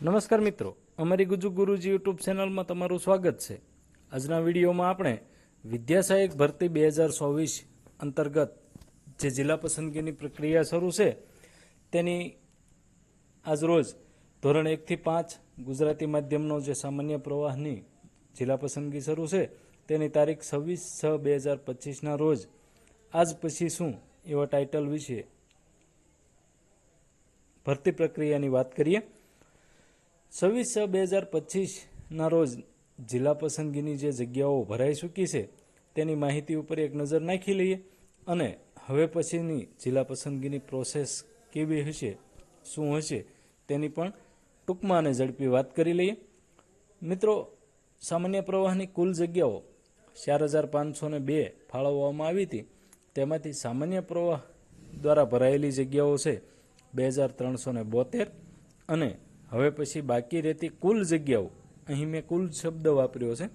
નમસ્કાર મિત્રો. અમારી ગુજુ ગુરુજી યુટ્યુબ ચેનલમાં તમારું સ્વાગત છે. આજના વિડીયોમાં આપણે વિદ્યાસહાયક ભરતી બે હજાર ચોવીસ અંતર્ગત જે જિલ્લા પસંદગીની પ્રક્રિયા શરૂ છે, તેની આજરોજ ધોરણ એકથી પાંચ ગુજરાતી માધ્યમનો જે સામાન્ય પ્રવાહની જિલ્લા પસંદગી શરૂ છે, તેની તારીખ છવ્વીસ છ બે હજાર પચીસના રોજ. આજ પછી શું એવા ટાઇટલ વિશે ભરતી પ્રક્રિયાની વાત કરીએ? છવ્વીસ છ બે હજાર પચીસના રોજ જિલ્લા પસંદગીની જે જગ્યાઓ ભરાઈ ચૂકી છે, તેની માહિતી ઉપર એક નજર નાખી લઈએ અને હવે પછીની જિલ્લા પસંદગીની પ્રોસેસ કેવી હશે, શું હશે, તેની પણ ટૂંકમાં અને ઝડપી વાત કરી લઈએ. મિત્રો, સામાન્ય પ્રવાહની કુલ જગ્યાઓ ચાર હજાર પાંચસો ને બે ફાળવવામાં આવી હતી. તેમાંથી સામાન્ય પ્રવાહ દ્વારા ભરાયેલી જગ્યાઓ છે બે હજાર ત્રણસો ને બોતેર અને હવે પછી બાકી રહેતી કુલ જગ્યાઓ, અહીં મેં કુલ શબ્દ વાપર્યો છે,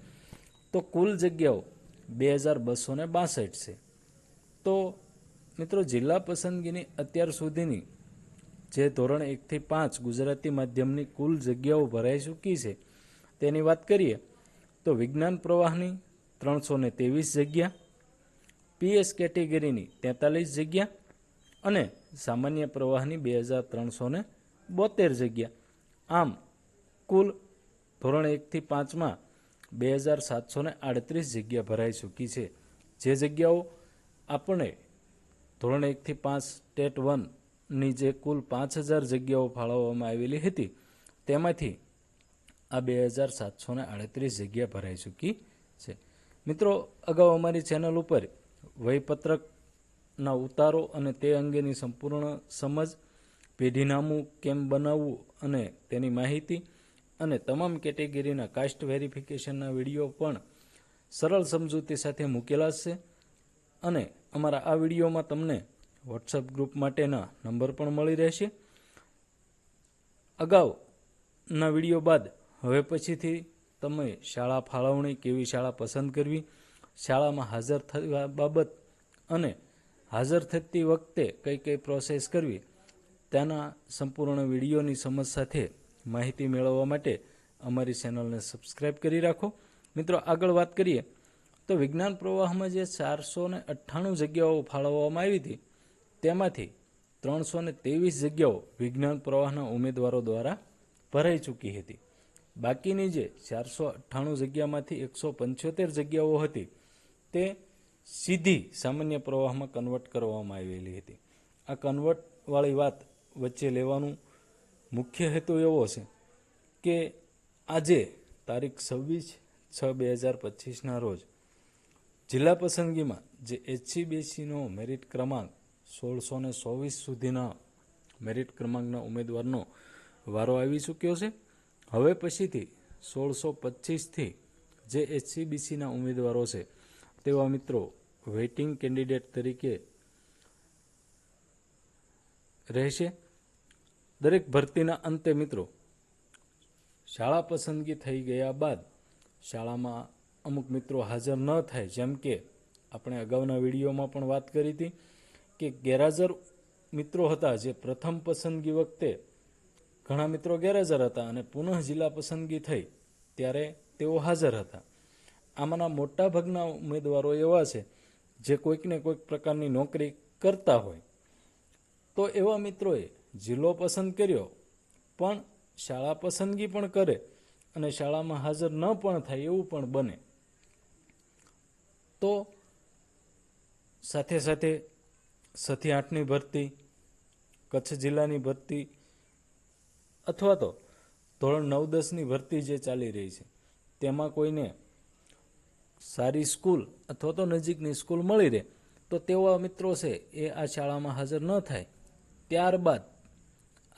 તો કુલ જગ્યાઓ બે હજાર બસો બાસઠ છે. તો મિત્રો, જિલ્લા પસંદગીની અત્યાર સુધીની જે ધોરણ એકથી પાંચ ગુજરાતી માધ્યમની કુલ જગ્યાઓ ભરાઈ ચૂકી છે, તેની વાત કરીએ, તો વિજ્ઞાન પ્રવાહની ત્રણસો ને ત્રેવીસ જગ્યા, પીએસ કેટેગરીની તેતાલીસ જગ્યા અને સામાન્ય પ્રવાહની બે હજાર ત્રણસો ને બોતેર જગ્યા. આમ, કુલ ધોરણ એકથી પાંચમાં બે હજાર સાતસો ને આડત્રીસ જગ્યા ભરાઈ ચૂકી છે. જે જગ્યાઓ આપણે ધોરણ એકથી પાંચ સ્ટેટ વનની જે કુલ પાંચ હજાર જગ્યાઓ ફાળવવામાં આવેલી હતી, તેમાંથી આ બે હજાર સાતસો ને આડત્રીસ જગ્યા ભરાઈ ચૂકી છે. મિત્રો, અગાઉ અમારી ચેનલ ઉપર વયપત્રકના ઉતારો અને તે અંગેની સંપૂર્ણ સમજ પેઢીનામું કેમ બનાવવું અને તેની માહિતી અને તમામ કેટેગરીના કાસ્ટ વેરિફિકેશનના વીડિયો પણ સરળ સમજૂતી સાથે મૂકેલા છે અને અમારા આ વિડીયોમાં તમને વોટ્સઅપ ગ્રુપ માટેના નંબર પણ મળી રહેશે. અગાઉના વીડિયો બાદ હવે પછીથી તમે શાળા ફાળવણી કેવી શાળા પસંદ કરવી, શાળામાં હાજર થવા બાબત અને હાજર થતી વખતે કઈ કઈ પ્રોસેસ કરવી તેના સંપૂર્ણ વિડીયોની સમજ સાથે માહિતી મેળવવા માટે અમારી ચેનલને સબસ્ક્રાઈબ કરી રાખો. મિત્રો, આગળ વાત કરીએ, તો વિજ્ઞાન પ્રવાહમાં જે ચારસો ને અઠ્ઠાણું જગ્યાઓ ફાળવવામાં આવી હતી, તેમાંથી ત્રણસો ને ત્રેવીસ જગ્યાઓ વિજ્ઞાન પ્રવાહના ઉમેદવારો દ્વારા ભરાઈ ચૂકી હતી. બાકીની જે ચારસો અઠ્ઠાણું જગ્યામાંથી એકસો પંચોતેર જગ્યાઓ હતી, તે સીધી સામાન્ય પ્રવાહમાં કન્વર્ટ કરવામાં આવેલી હતી. આ કન્વર્ટવાળી વાત વચ્ચે લેવાનું મુખ્ય હેતુ એવો છે કે આજે તારીખ છવ્વીસ છ બે હજાર પચીસના રોજ જિલ્લા પસંદગીમાં જે એચસીબીસીનો મેરિટ ક્રમાંક સોળસો ને ચોવીસ સુધીના મેરિટ ક્રમાંકના ઉમેદવારનો વારો આવી ચૂક્યો છે. હવે પછીથી સોળસો પચીસથી જે એચસીબીસીના ઉમેદવારો છે તેવા મિત્રો વેઇટિંગ કેન્ડિડેટ તરીકે રહેશે. દરેક ભરતીના અંતે મિત્રો, શાળા પસંદગી થઈ ગયા બાદ શાળામાં અમુક મિત્રો હાજર ન થાય, જેમ કે આપણે અગાઉના વિડીયોમાં પણ વાત કરી હતી કે ગેરહાજર મિત્રો હતા જે પ્રથમ પસંદગી વખતે ઘણા મિત્રો ગેરહાજર હતા અને પુનઃ જિલ્લા પસંદગી થઈ ત્યારે તેઓ હાજર હતા. આમાંના મોટાભાગના ઉમેદવારો એવા છે જે કોઈકને કોઈક પ્રકારની નોકરી કરતા હોય. તો એવા મિત્રોએ જિલ્લો પસંદ કર્યો, પણ શાળા પસંદગી પણ કરે અને શાળામાં હાજર ન પણ થાય એવું પણ બને. તો સાથે સાથે સથી આઠની ભરતી, કચ્છ જિલ્લાની ભરતી અથવા તો ધોરણ નવ દસની ભરતી જે ચાલી રહી છે, તેમાં કોઈને સારી સ્કૂલ અથવા તો નજીકની સ્કૂલ મળી રહે, તો તેવા મિત્રો છે એ આ શાળામાં હાજર ન થાય. ત્યારબાદ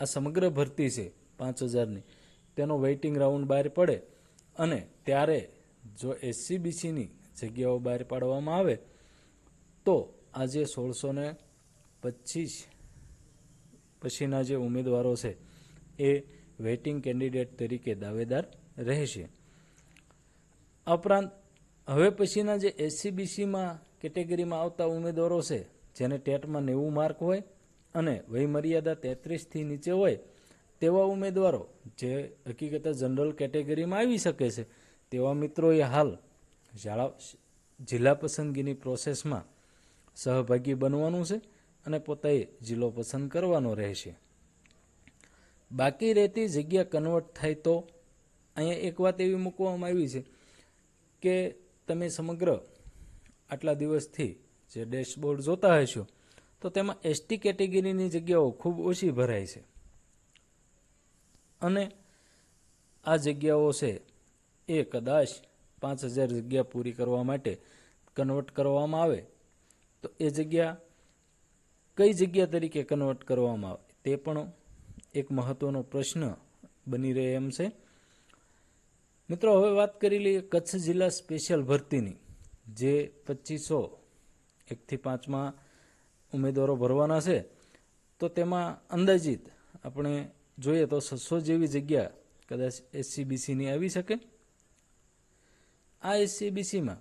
આ સમગ્ર ભરતી છે, પાંચ હજારની. તેનો વેઇટિંગ રાઉન્ડ બહાર પડે અને ત્યારે જો એસસીબીસીની જગ્યાઓ બહાર પાડવામાં આવે, તો આજે સોળસો ને પચીસ પછીના જે ઉમેદવારો છે, એ વેઇટિંગ કેન્ડિડેટ તરીકે દાવેદાર રહેશે. આ ઉપરાંત હવે પછીના જે એસસીબીસીમાં કેટેગરીમાં આવતા ઉમેદવારો છે, જેને ટેટમાં નેવું માર્ક હોય અને વયમર્યાદા તેત્રીસથી નીચે હોય તેવા ઉમેદવારો જે હકીકતે જનરલ કેટેગરીમાં આવી શકે છે, તેવા મિત્રોએ હાલ શાળા, જિલ્લા પસંદગીની પ્રોસેસમાં સહભાગી બનવાનું છે અને પોતાએ જિલ્લો પસંદ કરવાનો રહેશે. બાકી રહેતી જગ્યા કન્વર્ટ થાય તો અહીંયા એક વાત એવી મૂકવામાં આવી છે કે તમે સમગ્ર આટલા દિવસથી જે ડેશબોર્ડ જોતા હશો તો તેમાં એસટી કેટેગરીની જગ્યાઓ ખૂબ ઓછી ભરાય છે. અને આ જગ્યાઓ છે એ કદાચ પાંચ હજાર જગ્યા પૂરી કરવા માટે કન્વર્ટ કરવામાં આવે. તો એ જગ્યા કઈ જગ્યા તરીકે કન્વર્ટ કરવામાં આવે તે પણ એક મહત્વનો પ્રશ્ન બની રહે એમ છે. મિત્રો, હવે વાત કરી લઈએ કચ્છ જિલ્લા સ્પેશિયલ ભરતીની, જે પચીસો એકથી પાંચમાં ઉમેદવારો ભરવાના છે, તો તેમાં અંદાજિત આપણે જોઈએ તો છસો જેવી જગ્યા કદાચ એસસીબીસીની આવી શકે. આ એસસીબીસીમાં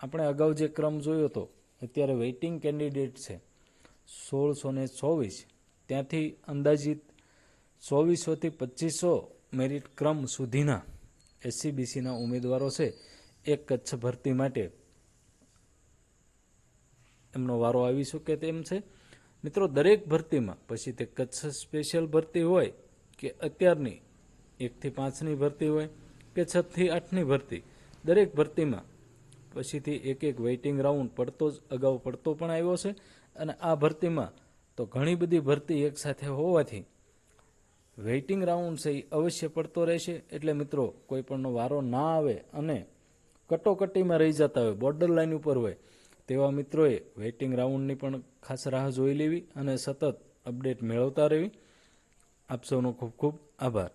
આપણે અગાઉ જે ક્રમ જોયો હતો, અત્યારે વેઇટિંગ કેન્ડિડેટ છે સોળસો ને ચોવીસ. ત્યાંથી અંદાજિત ચોવીસોથી પચીસો મેરિટ ક્રમ સુધીના એસસીબીસીના ઉમેદવારો છે એક કચ્છ ભરતી માટે. એમનો વારો આવી શકે તેમ છે. મિત્રો, દરેક ભરતીમાં, પછી તે કચ્છ સ્પેશિયલ ભરતી હોય કે અત્યારની, એકથી પાંચની ભરતી હોય કે છથી આઠની ભરતી, દરેક ભરતીમાં, પછીથી એક એક વેઇટિંગ રાઉન્ડ પડતો જ, અગાઉ પડતો પણ આવ્યો છે. અને આ ભરતીમાં તો ઘણી બધી ભરતી એકસાથે હોવાથી વેઇટિંગ રાઉન્ડ છે એ અવશ્ય પડતો રહેશે. એટલે મિત્રો, કોઈ પણનો વારો ના આવે અને કટોકટીમાં રહી જતા હોય બોર્ડર લાઇન ઉપર હોય તેવા મિત્રોએ વેઇટિંગ રાઉન્ડની પણ ખાસ રાહ જોઈ લેવી અને સતત અપડેટ મેળવતા રહેવી. આપ સૌનો ખૂબ ખૂબ આભાર.